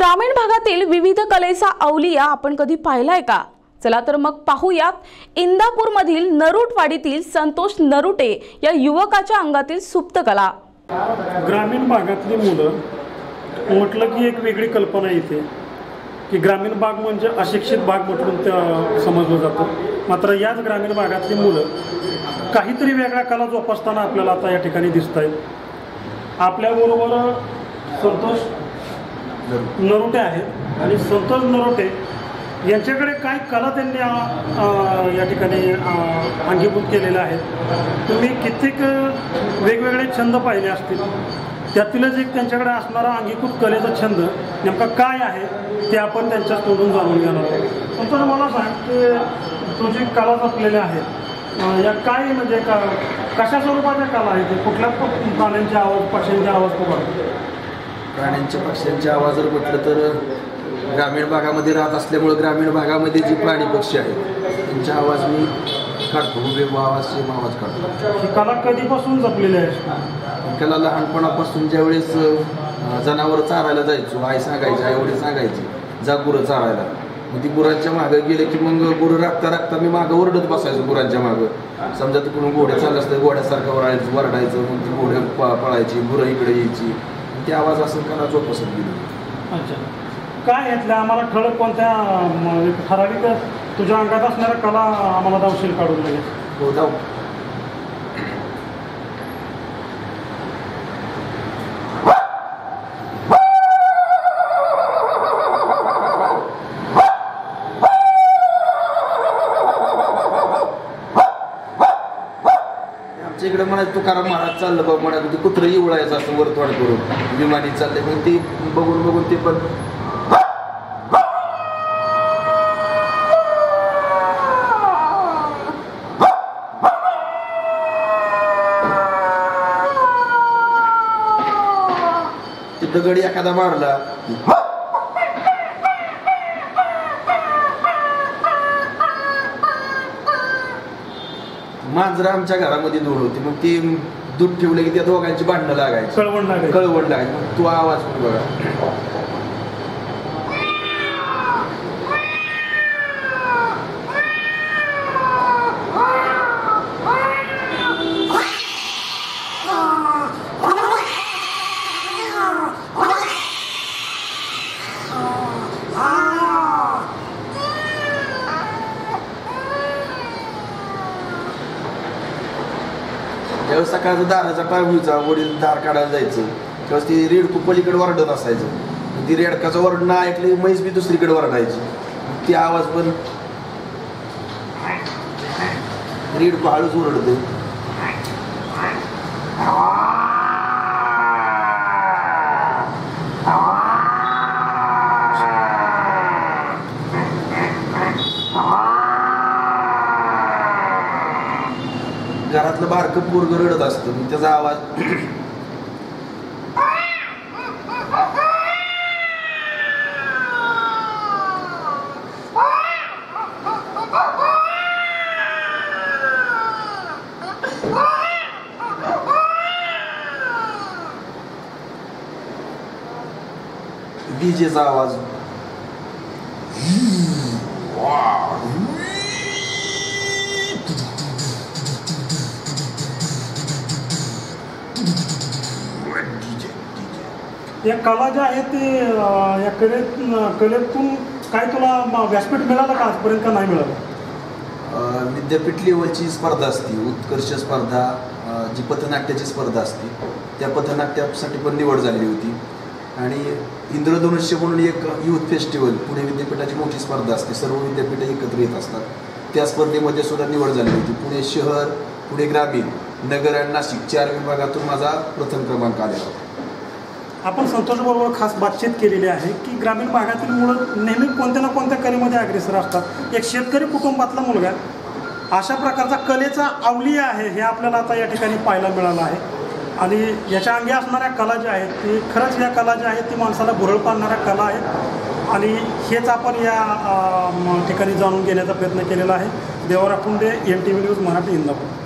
ग्रामीण भागातील विविध कलेचा अवलिया आपण कधी पाहिलाय का? चला तर मग पाहूयात. इंदापूरमधील नरुटवाडीतील संतोष नरुटे या युवकाच्या अंगातील सुप्त कला. ग्रामीण भागातली मुलं म्हटलं की एक वेगळी कल्पना येते. की ग्रामीण भाग म्हणजे अशिक्षित भाग म्हटून त्या समजलं जातं. मात्र याच ग्रामीण भागातली मुलं काहीतरी वेगळ्या कला जोपासताना आपल्याला आता या ठिकाणी दिसत आहेत आपल्याबरोबर संतोष नरोटे आहेत. आणि संतोष नरोटे यांच्याकडे काय कला त्यांनी या ठिकाणी अंगीभूत केलेल्या आहेत. तुम्ही कित्येक वेगवेगळे छंद पाहिले असतील. त्यातीलच एक त्यांच्याकडे असणारा अंगीकृत कलेचा छंद नेमका काय आहे ते आपण त्यांच्या तोडून जाणून घेणार आहोत. संतोष मला सांग की तुझी कला जपलेल्या आहेत या काय म्हणजे का कशा स्वरूपाच्या कला आहेत? ते? कुठल्या प्राण्यांचे आवाज पक्ष्यांचे आवाज खूप प्राण्यांच्या पक्ष्यांचे आवाज जर म्हटलं तर ग्रामीण भागामध्ये राहत असल्यामुळं ग्रामीण भागामध्ये जी प्राणी पक्षी आहेत त्यांचे आवाज मी काढतो. उभे आवाज सेम आवाज काढतो. ही कला कधीपासून जपलेली आहे? त्याला लहानपणापासून ज्यावेळेस जनावरं चारायला जायचो आई सांगायची आई वडील सांगायची जा गुरं चारायला. मग ती गुरांच्या मागं गेलं की मग गुरं राखता राखता मी मागं ओरडत बसायचो गुरांच्या मागं. समजा तिकडून घोडे चाललं असतं घोड्यासारखं वरायचं वरडायचं मग ती घोडे प- पळायची गुरं इकडे यायची. ते आवाज असं कला जोपासत गेली अच्छा. काय यातल्या आम्हाला ठळक कोणत्या ठराविक तुझ्या अंगात असणाऱ्या कला आम्हाला दावशील काढून लगेच? हो जाऊ आमच्या इकडे म्हणायचं तुकाराम महाराज चाललं बघ म्हणा ते कुत्रं इवळायचं असं वरतवाड करून. विमानी चालले मग ते बघून बघून ते पण दगड एखादा मारला. मांजरं आमच्या घरामध्ये दूर होती. मग ती दूध ठेवलं की त्या दोघांची भांडणं लागायची. कळवण लागेल कळवण लागायची. मग तो आवाज पण बघा. ज्यावेळेस सकाळचा दाराचा टाइम व्हायचा वडील दार काढायला जायचं. त्यावेळेस ती रेडकू पलीकडे वरडत असायचं. ती रेडकाचं वरडणं ऐकलं म्हैस बी दुसरीकडे वरडायची. ती आवाज पण रेडकू हळूच ओरडते. घरातलं बारकं पोरग रडत असतं मग त्याचा आवाज डीजेचा आवाज या कला ज्या आहेत ते या कलेत कलेतून काय तुला व्यासपीठ मिळालं का आजपर्यंत का नाही मिळालं? विद्यापीठ लेवलची स्पर्धा असते उत्कर्ष स्पर्धा जी पथनाट्याची स्पर्धा असते त्या पथनाट्यासाठी पण निवड झालेली होती. आणि इंद्रधनुष्य म्हणून एक युथ फेस्टिवल पुणे विद्यापीठाची मोठी स्पर्धा असते सर्व विद्यापीठं एकत्र येत असतात. त्या स्पर्धेमध्ये सुद्धा निवड झाली होती. पुणे शहर पुणे ग्रामीण नगर आणि नाशिक चार विभागातून माझा प्रथम क्रमांक आलेला होता. आपण संतोषबरोबर खास बातचीत केलेली आहे की ग्रामीण भागातील मुलं नेहमी कोणत्या ना कोणत्या कलेमध्ये अग्रेसर असतात? एक शेतकरी कुटुंबातला मुलगा अशा प्रकारचा कलेचा अवलिया आहे हे आपल्याला आता या ठिकाणी पाहायला मिळालं आहे. आणि याच्या अंगी असणाऱ्या कला ज्या आहेत ती खरंच या कला ज्या आहेत ती माणसाला भुरळ पाडणाऱ्या कला आहेत. आणि हेच आपण या ठिकाणी जाणून घेण्याचा प्रयत्न केलेला आहे. Devra Kunde N T V news Marathi Indapur.